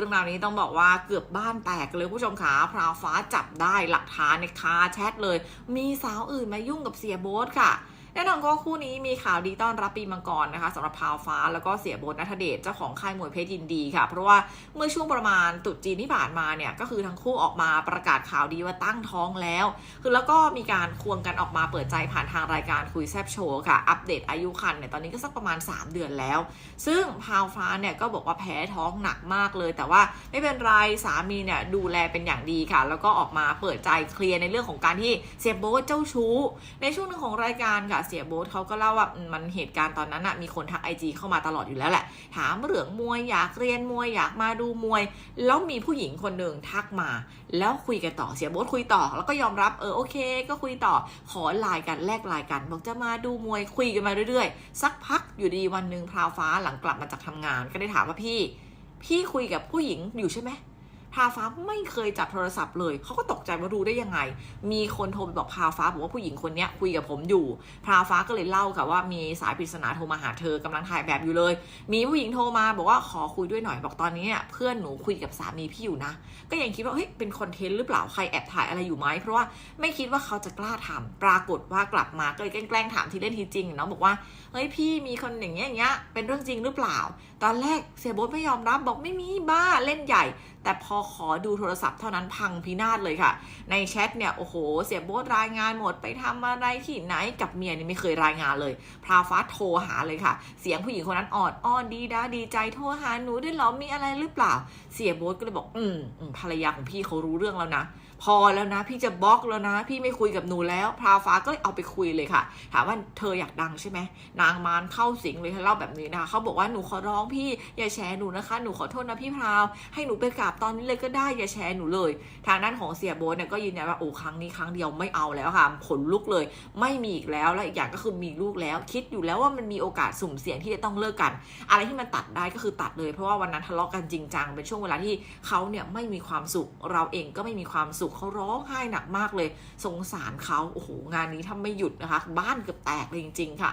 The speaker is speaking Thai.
รื่องราวนี้ต้องบอกว่าเกือบบ้านแตกเลยผู้ชมขาพราวฟ้าจับได้หลักฐานในคาแชทเลย มีสาวอื่นมายุ่งกับเสียโบ๊ทค่ะ แน่นอนก็คู่นี้มีข่าวดีต้อนรับปีมังกรนะคะสำหรับพาวฟ้าแล้วก็เสียโบนนัทเดชเจ้าของค่ายมวยเพชรยินดีค่ะ เพราะว่าเมื่อช่วงประมาณตุจีนที่ผ่านมาเนี่ยก็คือทั้งคู่ออกมาประกาศข่าวดีว่าตั้งท้องแล้ว คือแล้วก็มีการควงกันออกมาเปิดใจผ่านทางรายการคุยแซบโชว์ค่ะ อัปเดตอายุคันเนี่ยตอนนี้ก็สักประมาณ 3 เดือนแล้ว ซึ่งพาวฟ้าเนี่ยก็บอกว่าแพ้ท้องหนักมากเลย แต่ว่าไม่เป็นไรสามีเนี่ยดูแลเป็นอย่างดีค่ะ แล้วก็ออกมาเปิดใจเคลียร์ในเรื่องของการที่เสียโบทเจ้าชู้ ในช่วงหนึ่งของรายการค่ะเสียโบ๊ทเขาก็เล่าว่ามันเหตุการณ์ตอนนั้นอะมีคนทักไอจีเข้ามาตลอดอยู่แล้วแหละ ถามเรื่องมวยอยากเรียนมวยอยากมาดูมวย แล้วมีผู้หญิงคนหนึ่งทักมา แล้วคุยกันต่อเสียโบ๊ทคุยต่อ แล้วก็ยอมรับเออโอเค ก็คุยต่อขอไลน์กันแลกไลน์กันบอกจะมาดูมวยคุยกันมาเรื่อยๆ สักพักอยู่ดีวันหนึ่งพราวฟ้าหลังกลับมาจากทำงาน ก็ได้ถามว่าพี่ พี่คุยกับผู้หญิงอยู่ใช่ไหม พาฟ้าไม่เคยจับโทรศัพท์เลยเขาก็ตกใจว่ารู้ได้ยังไง มีคนโทรไปบอกพาฟ้าบอกว่าผู้หญิงคนนี้คุยกับผมอยู่ พาฟ้าก็เลยเล่าค่ะว่ามีสายปริศนาโทรมาหาเธอกำลังถ่ายแบบอยู่เลย มีผู้หญิงโทรมาบอกว่าขอคุยด้วยหน่อยบอกตอนนี้เนี่ยเพื่อนหนูคุยกับสามีพี่อยู่นะ ก็ยังคิดว่าเฮ้ยเป็นคอนเทนต์หรือเปล่าใครแอบถ่ายอะไรอยู่ไหมเพราะว่าไม่คิดว่าเขาจะกล้าทำปรากฏว่ากลับมาก็เลยแกล้งถามทีเล่นทีจริงเนาะบอกว่าเฮ้ยพี่มีคนอย่างเงี้ยอย่างเงี้ยเป็นเรื่องจริงหรือเปล่า ตอนแรกเสียโบ๊ทไม่ยอมรับบอกไม่มีบ้าเล่นใหญ่ แต่พอขอดูโทรศัพท์เท่านั้นพังพินาศเลยค่ะ ในแชทเนี่ยโอ้โห เสียโบ๊ทรายงานหมดไปทำอะไรที่ไหนกับเมียนี่ไม่เคยรายงานเลย พราวฟ้าโทรหาเลยค่ะ เสียงผู้หญิงคนนั้นออดอ้อนดีด้าดีใจโทรหาหนูด้วยหรอมีอะไรหรือเปล่า เสียโบ๊ทก็เลยบอกอืมอืมภรรยาของพี่เขารู้เรื่องแล้วนะพอแล้วนะ พี่จะบล็อกแล้วนะ พี่ไม่คุยกับหนูแล้ว พราวฟ้าก็เลยเอาไปคุยเลยค่ะ ถามว่าเธออยากดังใช่ไหมนางมารเข้าสิงเลยเล่าแบบนี้นะคะเขาบอกว่าหนูขอร้องพี่อย่าแชร์หนูนะคะ หนูขอโทษนะพี่พราวให้หนูไปกราบตอนนี้เลยก็ได้อย่าแชร์หนูเลย ทางด้านของเสียโบ๊ทเนี่ยก็ยืนยันว่าโอ้ครั้งนี้ครั้งเดียวไม่เอาแล้วค่ะขนลุกเลย ไม่มีอีกแล้วและอีกอย่างก็คือมีลูกแล้ว คิดอยู่แล้วว่ามันมีโอกาสสุ่มเสี่ยงที่จะต้องเลิกกัน อะไรที่มันตัดได้ก็คือตัดเลย เพราะว่าวันนั้นทะเลาะกันจริงจังเป็นช่วงเวลาที่เขาเนี่ยไม่มีความสุขเราเองก็ไม่มีความสุขเขาร้องไห้หนักมากเลย สงสารเขาโอ้โหงานนี้ถ้าไม่หยุดนะคะ บ้านเกือบแตกเลยจริง ๆ ค่ะ